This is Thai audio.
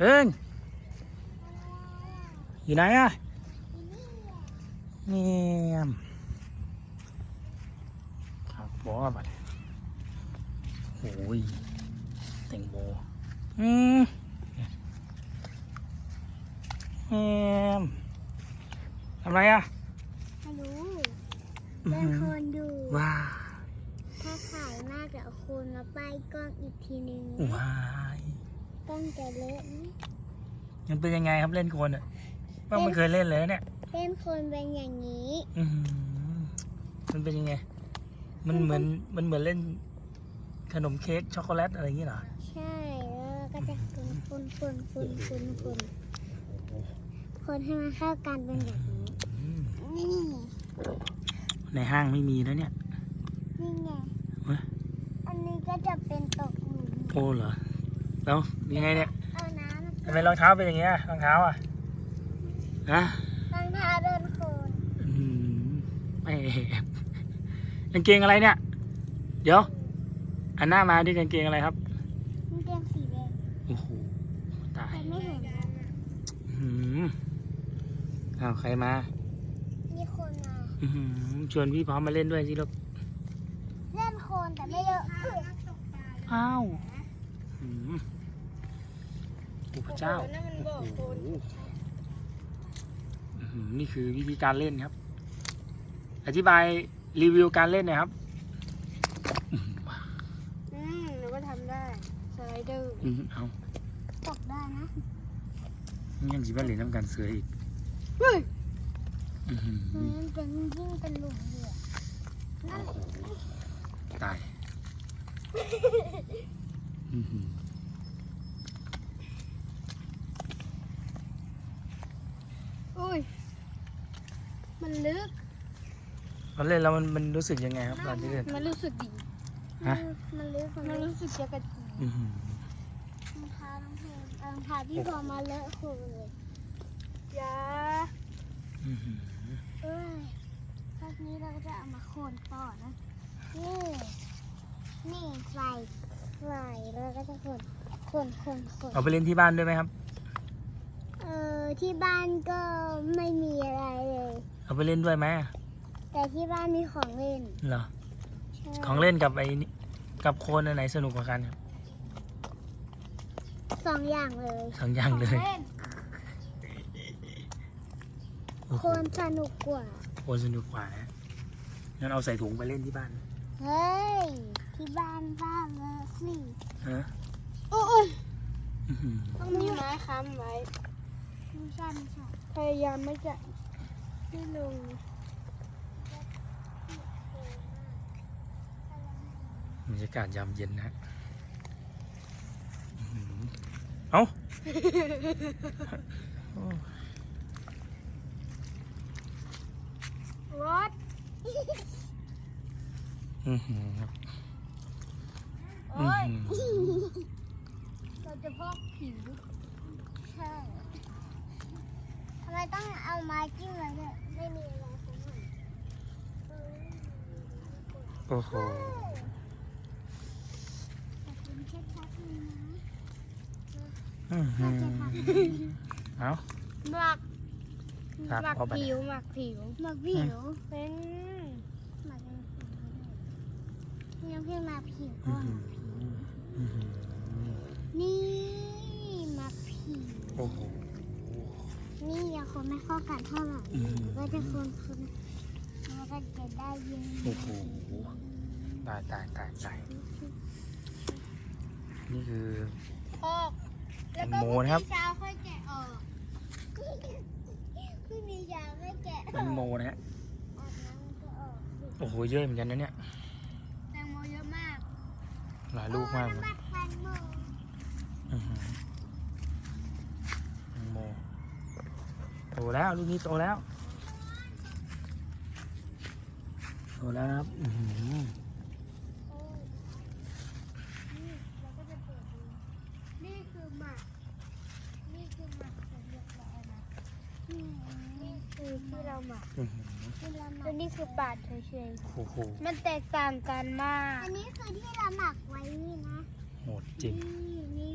เอิงอยู่ไหนอะเนี่ยมครับบอกว่าบัดโอ้ยแตงโมอืมเนี่ยมทำไรอะไม่รู้อื้อเป็นหืคอนดูว้าถ้าขายมากเดี๋ยวคุณมาป้ายกล้องอีกทีนึงว้าย กล้องจะเละไหมมันเป็นยังไงครับเล่นโคนอะป้าไม่เคยเล่นเลยนะเนี่ยเล่นคนเป็นอย่างนี้อื้อหือมันเป็นยังไง มันเหมือนมันเหมือนเล่นขนมเค้กช็อกโกแลตอะไรอย่างงี้เหรอใช่แล้วก็จะคนคนคนคนคนคนคนให้มันเข้ากันเป็นแบบนี้อืมนี่ในห้างไม่มีนะเนี่ย นี่ไง เว้ย อันนี้ก็จะเป็นตกหลุม โอ้เหรอ แล้วยังไงเนี่ยเอาน้ำมาทำไมรองเท้าเป็นอย่างเงี้ยรองเท้าอะฮะรองเท้าโดนโคนอื้อหือไม่กางเกงอะไรเนี่ย เดี๋ยวอันหน้ามาที่กางเกงอะไรครับมันเป็นสีแดงโอ้โหตาย แต่ไม่เห็นอื้อหืออ้าวใครมามีคนมาอื้อหือชวนพี่พร้อมมาเล่นด้วยสิลูกเล่นโคนแต่ไม่เยอะอ้าวอื้อหือ โอ้พระเจ้านั่นมันบอกโคนอื้อหือนี่คือวิธีการเล่นครับ อธิบายรีวิวการเล่นหนะครับอืมหนูก็ทำได้ สไลเดอร์อื้อหือเอาตกได้นะ ยังสิบ้าเหรียญน้ำกันเสืออีกเฮ้ย อื้อหือมันเป็นยิ่งเป็นหลุมเหลือนั่นโอ้โหตายอื้อหือ อุ้ย มันลึกตอนเล่นแล้วมันมันรู้สึกยังไงครับตอนที่เล่น มันรู้สึกดี ฮะ มันลึกมันรู้สึกจะกระจีอื้อหือรองเท้าน้องเพลงรองเท้าที่พอมาเลอะโคลนเลยยาอื้อหือเอ้ยคราวนี้เราก็จะเอามาโคนต่อนะ นี่ นี่ใส่ใส่แล้วก็จะโคนโคนโคนโคน เอาไปเล่นที่บ้านด้วยไหมครับเออที่บ้านก็ไม่มีอะไรเลย เอาไปเล่นด้วยไหมแต่ที่บ้านมีของเล่นเหรอ ใช่ของเล่นกับไอ้นี่กับโคนอันไหนสนุกกว่ากันครับสองอย่างเลยสองอย่างเลยโอ้โคโหนสนุกกว่า โคนสนุกกว่านะงั้นเอาใส่ถุงไปเล่นที่บ้านเฮ้ย ที่บ้านบ้านเลยสิฮะโอ้ยอื้อหือ ต้องมีไม้ค้ำไว้ ไม่ใช่ไม่ใช่พยายามไม่จะไม่ลงบรรยากาศยามเย็นนะฮะอื้อหือเอ้าโอ้รถอื้อหือครับ โอ้ยอื้อหือเราจะพอกผิวใช่ทำ ไมต้องเอาไม้จิ้มเลยเนี่ยไม่มีอะไรของมันเออโอ้โหขอบคุณเช็ดชัดเลยนะอื้อหือเอ้าหมักครับหมักเอาไปผิวหมักผิวหมักผิวเป็นหมักเป็นผิวนี่น้องเพื่อนหมักผิวอื้ก่ออนหืออื้อหือนี่หมักผิว โอ้โห นี่ยังคนไม่เข้ากันเท่าไหร่อืม ก็จะคนคนแล้วก็จะได้ยินโอ้โหตายตายตายตายนี่คือ ออกแตงโมนะครับเช้าค่อยแกะออกพรุ่งนี้เช้าค่อยแกะอแตอกงโมนะฮะอาบน้ำมันก็ออกโอ้โหเยอะเหมือนกันนะเนี่ยแตงโมเยอะมากหลายลูกมากเลยโอ้น้ำนแตงโมอื้อหือแตงโม โตแล้วลูกนี้โตแล้ว โตแล้วนะครับอื้อหือโอ้ยนี่เราก็จะเปิดดูนี่คือหมักนี่คือหมักผมเรียบร้อยนะนี่นี่คือที่เราหมักอื้อหือที่เราหมักและนี่คือปาดเฉยโอ้โหๆมันแตกต่างกันมาก อันนี้คือที่เราหมักไว้นี่นะ โหดจริงอืม